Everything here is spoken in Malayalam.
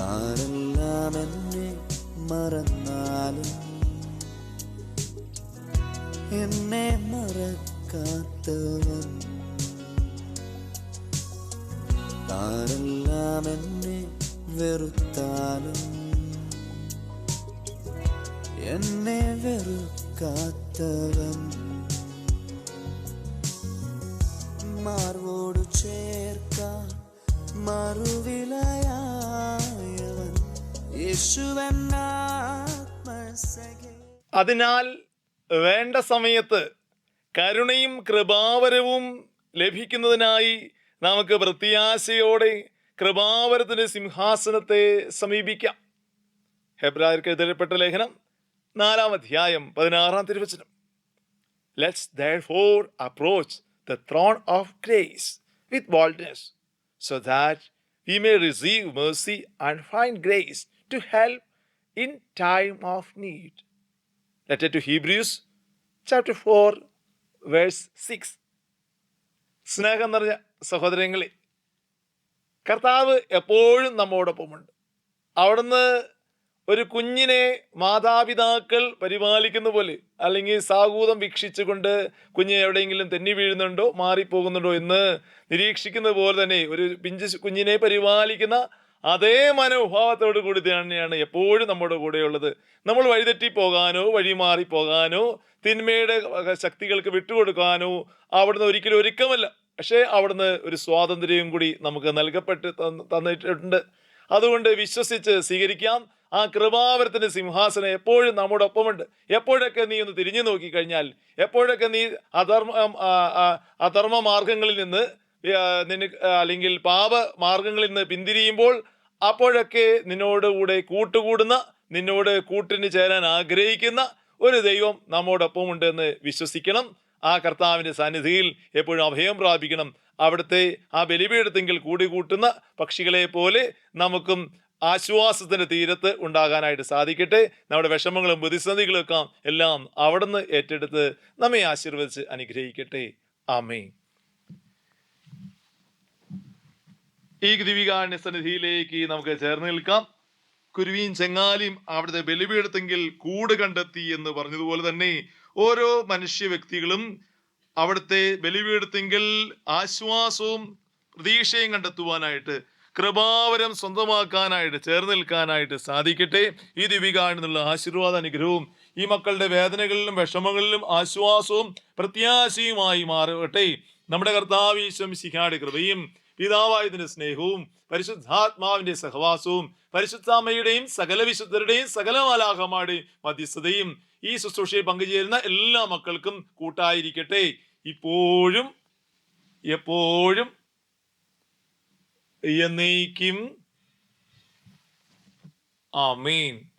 ആരെല്ലാം എന്നെ മറന്നാലും എന്നെ മറക്കാത്തവൻ. താനെല്ലാം എന്നെ വെറുത്താലും എന്നെ വെറുക്കാത്തവൻ. മാർവോട് ചേർക്കാൻ മറുവിലായ അതിനാൽ വേണ്ട സമയത്ത് കരുണയും കൃപാവരവും ലഭിക്കുന്നതിനായി നമുക്ക് പ്രത്യാശയോടെ കൃപാവരത്തിന്റെ സിംഹാസനത്തെ സമീപിക്കാം. ഹെബ്രായർക്ക് എതിരപ്പെട്ട ലേഖനം നാലാം അധ്യായം പതിനാറാം തിരുവചനം. Let's approach the throne throne grace with boldness so that we may receive mercy and find grace to help in time of need. Letter to Hebrews chapter 4 verse 6 സ്നേഹം നിറഞ്ഞ സഹോദരങ്ങളെ കർത്താവ് എപ്പോഴും നമ്മോടൊപ്പമുണ്ട് അവിടുന്ന് ഒരു കുഞ്ഞിനെ മാതാപിതാക്കൾ പരിപാലിക്കുന്ന പോലെ അല്ലെങ്കിൽ സാഹൂതം വീക്ഷിച്ചുകൊണ്ട് കുഞ്ഞ് എവിടെയെങ്കിലും തെന്നി വീഴുന്നുണ്ടോ മാറിപ്പോകുന്നുണ്ടോ എന്ന് നിരീക്ഷിക്കുന്നത് പോലെ തന്നെ ഒരു പിഞ്ച് കുഞ്ഞിനെ പരിപാലിക്കുന്ന അതേ മനോഭാവത്തോടു കൂടി തന്നെയാണ് എപ്പോഴും നമ്മുടെ കൂടെയുള്ളത്. നമ്മൾ വഴിതെറ്റി പോകാനോ വഴിമാറി പോകാനോ തിന്മയുടെ ശക്തികൾക്ക് വിട്ടുകൊടുക്കാനോ അവിടുന്ന് ഒരിക്കലും ഒരുക്കമല്ല. പക്ഷേ അവിടുന്ന് ഒരു സ്വാതന്ത്ര്യവും കൂടി നമുക്ക് നൽകപ്പെട്ട് തന്നിട്ടുണ്ട്. അതുകൊണ്ട് വിശ്വസിച്ച് സ്വീകരിക്കാം. ആ കൃപാവരത്തിന്റെ സിംഹാസനം എപ്പോഴും നമ്മുടെ ഒപ്പമുണ്ട്. എപ്പോഴൊക്കെ നീ ഒന്ന് തിരിഞ്ഞു നോക്കിക്കഴിഞ്ഞാൽ എപ്പോഴൊക്കെ നീ അധർമ്മ അധർമ്മ മാർഗങ്ങളിൽ നിന്ന് നിന്നെ അല്ലെങ്കിൽ പാപ മാർഗങ്ങളിൽ നിന്ന് പിന്തിരിയുമ്പോൾ അപ്പോഴൊക്കെ നിന്നോട് കൂടെ കൂട്ടുകൂടുന്ന നിന്നോട് കൂട്ടിന് ചേരാൻ ആഗ്രഹിക്കുന്ന ഒരു ദൈവം നമ്മോടൊപ്പം ഉണ്ടെന്ന് വിശ്വസിക്കണം. ആ കർത്താവിന്റെ സാന്നിധിയിൽ എപ്പോഴും അഭയം പ്രാപിക്കണം. അവിടുത്തെ ആ ബലിപീഠത്തെങ്കിൽ കൂടി കൂട്ടുന്ന പക്ഷികളെ പോലെ നമുക്കും ആശ്വാസത്തിന്റെ തീരത്ത് ഉണ്ടാകാനായിട്ട് സാധിക്കട്ടെ. നമ്മുടെ വിഷമങ്ങളും പ്രതിസന്ധികളൊക്കെ എല്ലാം അവിടുന്ന് ഏറ്റെടുത്ത് നമ്മെ ആശീർവദിച്ച് അനുഗ്രഹിക്കട്ടെ. ആമേ ഈ ദിവികാണ്യ സന്നിധിയിലേക്ക് നമുക്ക് ചേർന്ന് നിൽക്കാം. കുരുവിയും ചെങ്ങാലിയും അവിടുത്തെ ബലിപീഠത്തെങ്കിൽ കൂട് കണ്ടെത്തി എന്ന് പറഞ്ഞതുപോലെ തന്നെ ഓരോ മനുഷ്യ വ്യക്തികളും അവിടുത്തെ ബലിപീഠത്തെങ്കിൽ ആശ്വാസവും പ്രതീക്ഷയും കണ്ടെത്തുവാനായിട്ട് കൃപാവരം സ്വന്തമാക്കാനായിട്ട് ചേർന്ന് നിൽക്കാനായിട്ട് സാധിക്കട്ടെ. ഈ ദിവികാണെന്നുള്ള ആശീർവാദ അനുഗ്രഹവും ഈ മക്കളുടെ വേദനകളിലും വിഷമങ്ങളിലും ആശ്വാസവും പ്രത്യാശയുമായി മാറട്ടെ. നമ്മുടെ കർത്താവീശം ശിഹാടി കൃപയും പിതാവായതിന്റെ സ്നേഹവും പരിശുദ്ധാത്മാവിന്റെ സഹവാസവും പരിശുദ്ധാമ്മയുടെയും സകല വിശുദ്ധരുടെയും സകല മാലാഹമാരുടെയും മധ്യസ്ഥതയും ഈ ശുശ്രൂഷയിൽ പങ്കുചേരുന്ന എല്ലാ മക്കൾക്കും കൂട്ടായിരിക്കട്ടെ. ഇപ്പോഴും എപ്പോഴും എന്നേക്കും. ആമീൻ.